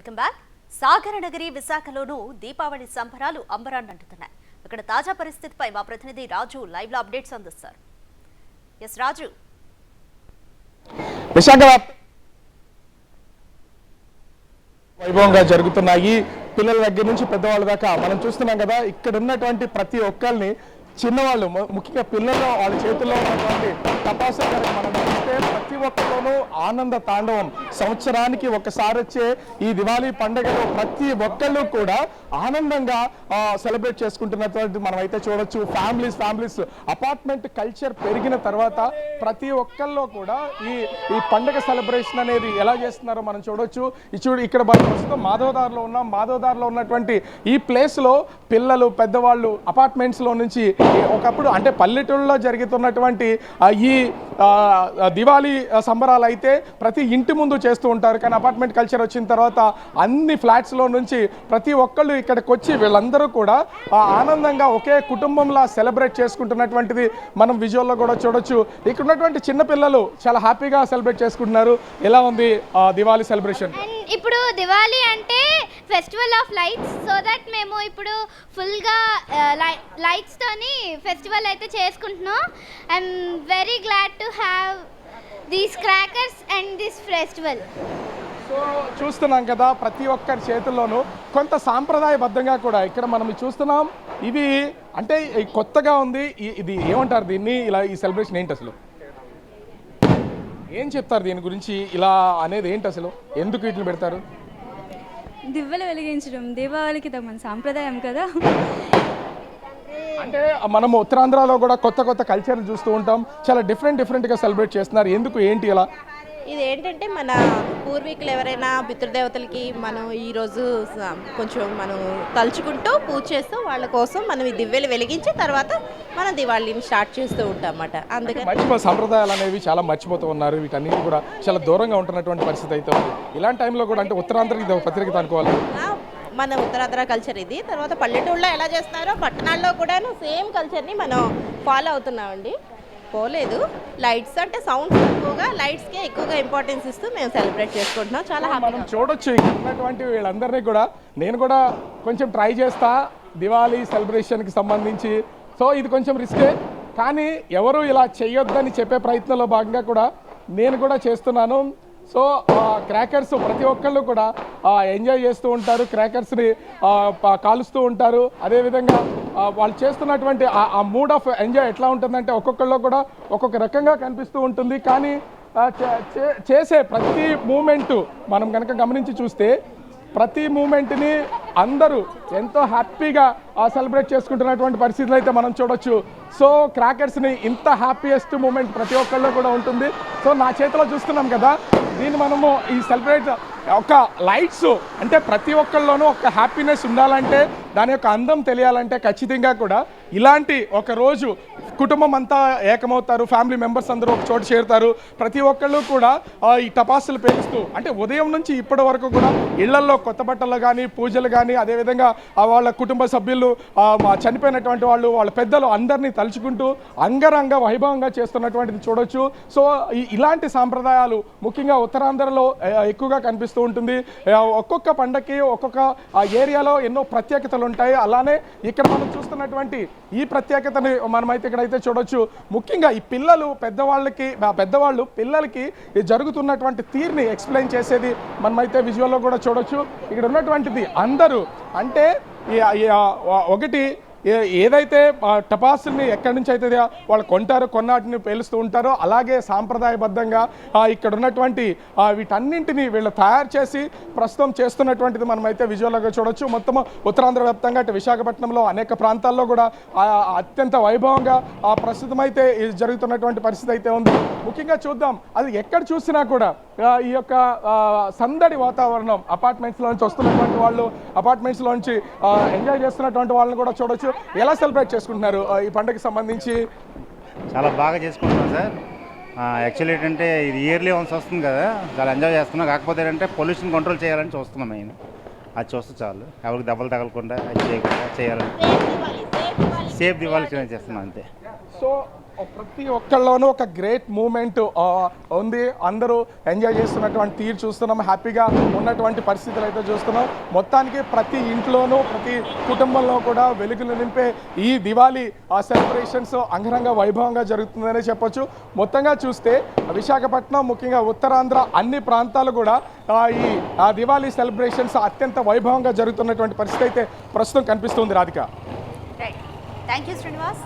Welcome back. సాగర నగరి విశాఖలోనూ దీపావళి సంబరాలు అంబరాన్నంటున్నాయి ఇక్కడ తాజా పరిస్థితిపై మా ప్రతినిధి రాజు లైవ్లో అప్డేట్స్ అందిస్తారు. ఎస్ రాజు. విశాఖ వైభవంగా జరుగుతున్నాయి. పిల్లల దగ్గర నుంచి పెద్దవాళ్ళ దాకా మనం చూస్తున్నాం కదా ఇక్కడ ఉన్నటువంటి ప్రతి ఒక్కరిని చిన్నవాళ్ళు ముఖ్యంగా పిల్లలు వాళ్ళ చేతుల్లో ఉన్నటువంటి టపాసులు మనం చూస్తే ప్రతి ఒక్కరిలోనూ ఆనంద తాండవం. సంవత్సరానికి ఒకసారి వచ్చే ఈ దివాళీ పండుగలో ప్రతి ఒక్కళ్ళు కూడా ఆనందంగా సెలబ్రేట్ చేసుకుంటున్నటువంటి మనం అయితే చూడొచ్చు. ఫ్యామిలీస్ ఫ్యామిలీస్ అపార్ట్మెంట్ కల్చర్ పెరిగిన తర్వాత ప్రతి ఒక్కళ్ళు కూడా ఈ ఈ పండుగ సెలబ్రేషన్ అనేది ఎలా చేస్తున్నారో మనం చూడొచ్చు. చూడు ఇక్కడ మనం ప్రస్తుతం మాధవదార్లో ఉన్నాం మాధవదార్లో ఉన్నటువంటి ఈ ప్లేస్లో పిల్లలు పెద్దవాళ్ళు అపార్ట్మెంట్స్లో నుంచి ఒకప్పుడు అంటే పల్లెటూళ్ళలో జరుగుతున్నటువంటి ఈ దివాళీ సంబరాలు అయితే ప్రతి ఇంటి ముందు చేస్తూ ఉంటారు. కానీ అపార్ట్మెంట్ కల్చర్ వచ్చిన తర్వాత అన్ని ఫ్లాట్స్లో నుంచి ప్రతి ఒక్కళ్ళు ఇక్కడికి వచ్చి వీళ్ళందరూ కూడా ఆనందంగా ఒకే కుటుంబంలా సెలబ్రేట్ చేసుకుంటున్నటువంటిది మనం విజువల్లో కూడా చూడొచ్చు. ఇక్కడ ఉన్నటువంటి చిన్నపిల్లలు చాలా హ్యాపీగా సెలబ్రేట్ చేసుకుంటున్నారు. ఎలా ఉంది దివాళీ సెలబ్రేషన్? ఇప్పుడు దివాళీ అంటే festival of lights so that మేము ఇప్పుడు ఫుల్గా లైట్స్తోని ఫెస్టివల్ అయితే చేసుకుంటున్నాం. I'm very glad to have these crackers and this festival. So చూస్తున్నాం కదా ప్రతి ఒక్కరి చేతుల్లోనూ కొంత సాంప్రదాయబద్ధంగా కూడా ఇక్కడ మనం చూస్తున్నాం. ఇవి అంటే కొత్తగా ఉంది ఇది ఏమంటారు దీన్ని? ఇలా ఈ సెలబ్రేషన్ ఏంటి అసలు? ఏం చెప్తారు దీని గురించి? ఇలా అనేది ఏంటి అసలు? ఎందుకు వీటిని పెడతారు? దివ్వెలు వెలిగించడం దీపావళికి ఇది మన సాంప్రదాయం కదా. అంటే మనం ఉత్తరాంధ్రలో కూడా కొత్త కొత్త కల్చర్లు చూస్తూ ఉంటాం. చాలా డిఫరెంట్ డిఫరెంట్గా సెలబ్రేట్ చేస్తున్నారు. ఎందుకు ఏంటి ఇలా? ఇది ఏంటంటే మన పూర్వీకులు ఎవరైనా పితృదేవతలకి మనం ఈరోజు కొంచెం మనం తలుచుకుంటూ పూజ చేస్తూ వాళ్ళ కోసం మనం ఈ దివ్యలు వెలిగించి తర్వాత మనం దివాళీని స్టార్ట్ చేస్తూ ఉంటాం అన్నమాట అందుకని మర్చిపో సంప్రదాయాలు అనేవి చాలా మర్చిపోతూ ఉన్నారు. వీటన్నిటి కూడా చాలా దూరంగా ఉంటున్నటువంటి పరిస్థితి అయితే ఉంది. ఇలాంటి టైంలో కూడా అంటే ఇది ఒక పత్రిక అనుకోవాలి. మన ఉత్తరాంధ్ర కల్చర్ ఇది. తర్వాత పల్లెటూళ్ళలో ఎలా చేస్తారో పట్టణాల్లో కూడాను సేమ్ కల్చర్ని మనం ఫాలో అవుతున్నామండి. పోలేదు. లైట్స్ అంటే సౌండ్స్ ఎక్కువగా లైట్స్కే ఎక్కువగా ఇంపార్టెన్స్ ఇస్తూ మేము సెలబ్రేట్ చేసుకుంటున్నాం. చాలా మనం చూడొచ్చు ఉన్నటువంటి వీళ్ళందరినీ కూడా. నేను కూడా కొంచెం ట్రై చేస్తా దివాళీ సెలబ్రేషన్కి సంబంధించి. సో ఇది కొంచెం రిస్కే కానీ ఎవరు ఇలా చేయొద్దని చెప్పే ప్రయత్నంలో భాగంగా కూడా నేను కూడా చేస్తున్నాను. సో క్రాకర్స్ ప్రతి ఒక్కళ్ళు కూడా ఎంజాయ్ చేస్తూ ఉంటారు. క్రాకర్స్ని కాలుస్తూ ఉంటారు. అదేవిధంగా వాళ్ళు చేస్తున్నటువంటి ఆ- మూడ్ ఆఫ్ ఎంజాయ్ ఎట్లా ఉంటుందంటే ఒక్కొక్కళ్ళు కూడా ఒక్కొక్క రకంగా కనిపిస్తూ ఉంటుంది. కానీ చే- చే- చేసే ప్రతి మూమెంటు మనం కనుక గమనించి చూస్తే ప్రతి మూమెంట్ని అందరూ ఎంతో హ్యాపీగా సెలబ్రేట్ చేసుకుంటున్నటువంటి పరిస్థితులు అయితే మనం చూడొచ్చు. సో క్రాకర్స్ని ఇంత హ్యాపీయెస్ట్ మూమెంట్ ప్రతి ఒక్కళ్ళు కూడా ఉంటుంది. సో నా చేతిలో చూస్తున్నాం కదా దీన్ని మనము ఈ సెలబ్రేట్ ఒక లైట్స్ అంటే ప్రతి ఒక్కళ్ళలోనూ ఒక హ్యాపీనెస్ ఉండాలంటే దాని యొక్క అందం తెలియాలంటే ఖచ్చితంగా కూడా ఇలాంటి ఒక రోజు కుటుంబం అంతా ఏకమవుతారు ఫ్యామిలీ మెంబర్స్ అందరూ ఒక చోట చేరుతారు. ప్రతి ఒక్కళ్ళు కూడా ఈ టపాసులు పేలుస్తూ అంటే ఉదయం నుంచి ఇప్పటి వరకు కూడా ఇళ్ళల్లో కొత్త బట్టలు కానీ పూజలు కానీ అదేవిధంగా వాళ్ళ కుటుంబ సభ్యులు మా చనిపోయినటువంటి వాళ్ళు వాళ్ళ పెద్దలు అందరినీ తలుచుకుంటూ అంగరంగ వైభవంగా చేస్తున్నటువంటిది చూడొచ్చు. సో ఇలాంటి సాంప్రదాయాలు ముఖ్యంగా ఉత్తరాంధ్రలో ఎక్కువగా కనిపిస్తూ ఉంటుంది. ఒక్కొక్క పండగకి ఒక్కొక్క ఏరియాలో ఎన్నో ప్రత్యేకతలు ఉంటాయి. అలానే ఇక్కడ మనం చూస్తున్నటువంటి ఈ ప్రత్యేకతని మనమైతే ఇక్కడైతే చూడొచ్చు. ముఖ్యంగా ఈ పిల్లలు పెద్దవాళ్ళకి పెద్దవాళ్ళు పిల్లలకి జరుగుతున్నటువంటి తీరుని ఎక్స్ప్లెయిన్ చేసేది మనమైతే విజువల్లో కూడా చూడొచ్చు. ఇక్కడ ఉన్నటువంటిది అందరూ అంటే ఒకటి ఏదైతే టపాసుల్ని ఎక్కడి నుంచి అయితే వాళ్ళు కొంటారో కొన్నాటిని పేలుస్తూ ఉంటారో అలాగే సాంప్రదాయబద్ధంగా ఇక్కడ ఉన్నటువంటి వీటన్నింటినీ వీటన్నింటిని వీళ్ళు తయారు చేసి ప్రస్తుతం చేస్తున్నటువంటిది మనమైతే విజువల్గా చూడొచ్చు. మొత్తం ఉత్తరాంధ్ర వ్యాప్తంగా అటు విశాఖపట్నంలో అనేక ప్రాంతాల్లో కూడా అత్యంత వైభవంగా ఆ, ప్రస్తుతం అయితే ఇది జరుగుతున్నటువంటి పరిస్థితి అయితే ఉంది. ముఖ్యంగా చూద్దాం అది ఎక్కడ చూసినా కూడా ఈ యొక్క సందడి వాతావరణం అపార్ట్మెంట్స్లో నుంచి వస్తున్నటువంటి వాళ్ళు అపార్ట్మెంట్స్లో నుంచి ఎంజాయ్ చేస్తున్నటువంటి వాళ్ళని కూడా చూడొచ్చు. ఎలా సెలబ్రేట్ చేసుకుంటున్నారు ఈ పండుగకి సంబంధించి? చాలా బాగా చేసుకుంటున్నాం సార్. యాక్చువల్లీ ఏంటంటే ఇది ఇయర్లీ వన్స్ వస్తుంది కదా చాలా ఎంజాయ్ చేస్తున్నాం. కాకపోతే ఏంటంటే పొల్యూషన్ కంట్రోల్ చేయాలని చూస్తున్నాం మెయిన్. అది చూస్తే చాలు. ఎవరికి దెబ్బలు తగలకుండా అది చేయకుండా చేయాలని. సేఫ్ దివాళీ చేస్తున్నాం అంతే. సో ప్రతి ఒక్కళ్ళలోనూ ఒక గ్రేట్ మూమెంట్ ఉంది. అందరూ ఎంజాయ్ చేస్తున్నటువంటి తీరు చూస్తున్నాం హ్యాపీగా ఉన్నటువంటి పరిస్థితులు అయితే చూస్తున్నాం. మొత్తానికి ప్రతి ఇంట్లోనూ ప్రతి కుటుంబంలో కూడా వెలుగులు నింపే ఈ దివాళీ సెలబ్రేషన్స్ అంగరంగ వైభవంగా జరుగుతుందనే చెప్పొచ్చు. మొత్తంగా చూస్తే విశాఖపట్నం ముఖ్యంగా ఉత్తరాంధ్ర అన్ని ప్రాంతాలు కూడా ఈ దివాళీ సెలబ్రేషన్స్ అత్యంత వైభవంగా జరుగుతున్నటువంటి పరిస్థితి అయితే ప్రస్తుతం కనిపిస్తుంది రాధిక. Thank you Srinivas